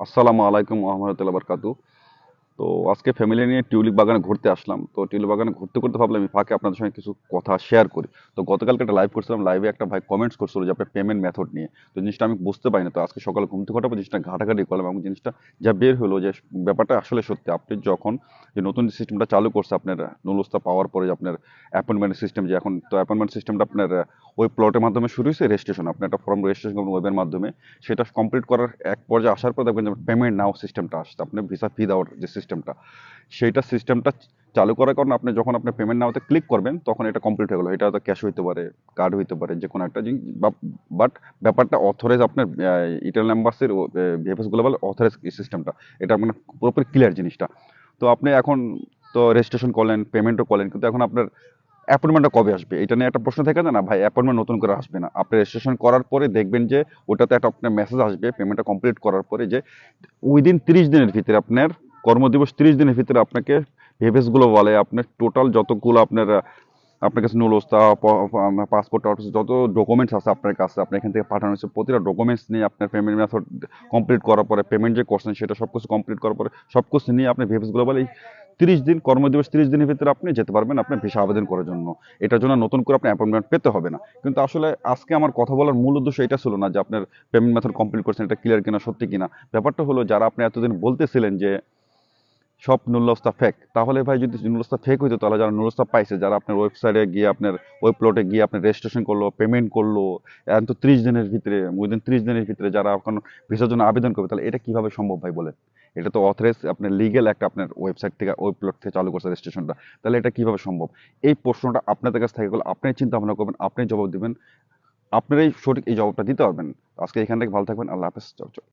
আসসালামু আলাইকুম রহমতুল্লাহ বরকাতু তো আজকে ফ্যামিলি নিয়ে টিউলিপ বাগানে ঘুরতে আসলাম। তো টিউলিপ বাগানে ঘুরতে ঘুরতে ভাবলাম আমি ফাঁকে আপনাদের সঙ্গে কিছু কথা শেয়ার করি। তো গতকালকে একটা লাইভ করছিলাম লাইভে একটা ভাই কমেন্টস করছিল যে, আপনার পেমেন্ট মেথড নিয়ে। তো জিনিসটা আমি বুঝতে পারিনি তো আজকে সকালে ঘুম থেকে পর জিনিসটা ঘাটাঘাটি করলাম এবং জিনিসটা যা বের হলো যে, ব্যাপারটা আসলে সত্যি। আপনি যখন যে নতুন সিস্টেমটা চালু করছে আপনার নুলস্তা পাওয়ার পরে যে আপনার অ্যাপয়েন্টমেন্ট সিস্টেম যে, এখন তো অ্যাপয়েন্টমেন্ট সিস্টেমটা আপনার ওই প্লটের মাধ্যমে শুরু হয়েছে রেজিস্ট্রেশন আপনি একটা ফর্ম রেজিস্ট্রেশন করবেন ওয়েবের মাধ্যমে। সেটা কমপ্লিট করার এক পর্যায়ে আসার পর দেখবেন যে পেমেন্ট নাও সিস্টেমটা আসছে। আপনি ভিসা ফি দেওয়ার যে সিস্টেমটা সেইটা সিস্টেমটা চালু করার কারণে আপনি যখন আপনি পেমেন্ট নাওতে ক্লিক করবেন, তখন এটা কমপ্লিট হয়ে গেলো। এটা হয়তো ক্যাশ হইতে পারে কার্ড হইতে পারে যে কোনো একটা জিনিস। বাট ব্যাপারটা অথরাইজ আপনার ইটাল নাম্বারসের ভিএফএস গ্লোবাল অথরাইজ সিস্টেমটা এটা মানে পুরোপুরি ক্লিয়ার জিনিসটা। তো আপনি এখন তো রেজিস্ট্রেশন করলেন পেমেন্টও করলেন, কিন্তু এখন আপনার অ্যাপয়েন্টমেন্টটা কবে আসবে? এটা নিয়ে একটা প্রশ্ন থাকে না, ভাই অ্যাপয়েন্টমেন্ট নতুন করে আসবে না। আপনি রেজিস্ট্রেশন করার পরে দেখবেন যে ওটাতে একটা আপনার মেসেজ আসবে পেমেন্টটা কমপ্লিট করার পরে যে উইদিন তিরিশ দিনের ভিতরে আপনার কর্মদিবস তিরিশ দিনের ভিতরে আপনাকে ভেভেসগুলো বলে, আপনার টোটাল যতগুলো আপনার আপনার কাছে নুলস্তা পাসপোর্ট যত ডকুমেন্টস আছে আপনার কাছে, আপনি এখান থেকে পাঠানো হচ্ছে প্রতিটা ডকুমেন্টস নিয়ে আপনার পেমেন্ট মেথড কমপ্লিট করার পরে পেমেন্ট যে করছেন সেটা সব কিছু কমপ্লিট করার পরে সব কিছু নিয়ে আপনি ভেভেসগুলো বলে তিরিশ দিন, কর্মদিবস তিরিশ দিনের ভিতরে আপনি যেতে পারবেন আপনার ভিসা আবেদন করার জন্য। এটার জন্য নতুন করে আপনি অ্যাপয়েন্টমেন্ট পেতে হবে না। কিন্তু আসলে আজকে আমার কথা বলার মূল উদ্দেশ্য এটা ছিল না যে আপনার পেমেন্ট মেথড কমপ্লিট করছেন, এটা ক্লিয়ার কিনা, সত্যি কিনা। ব্যাপারটা হলো, যারা আপনি এতদিন বলতেছিলেন যে সব নুলস্তা ফেক তাহলে ভাই যদি নুলস্তা ফেক হইতো, তাহলে যারা নুলস্তা পাইছে, যারা আপনার ওয়েবসাইটে গিয়ে আপনার ওয়েব প্লটে গিয়ে আপনার রেজিস্ট্রেশন করল পেমেন্ট করল, এখন তো ত্রিশ দিনের ভিতরে উইদিন ত্রিশ দিনের ভিতরে যারা এখন ভিসার জন্য আবেদন করবে, তাহলে এটা কীভাবে সম্ভব ভাই বলেন? এটা তো অথরাইজ আপনার লিগেল একটা আপনার ওয়েবসাইট থেকে ওয়েব প্লট থেকে চালু করছে রেজিস্ট্রেশনটা তাহলে এটা কীভাবে সম্ভব? এই প্রশ্নটা আপনাদের কাছ থেকে গেলে আপনি চিন্তা ভাবনা করবেন, আপনি জবাব দিবেন, আপনারাই সঠিক এই জবাবটা দিতে পারবেন। আজকে এখান থেকে ভালো থাকবেন, আল্লাহ হাফেজ চল।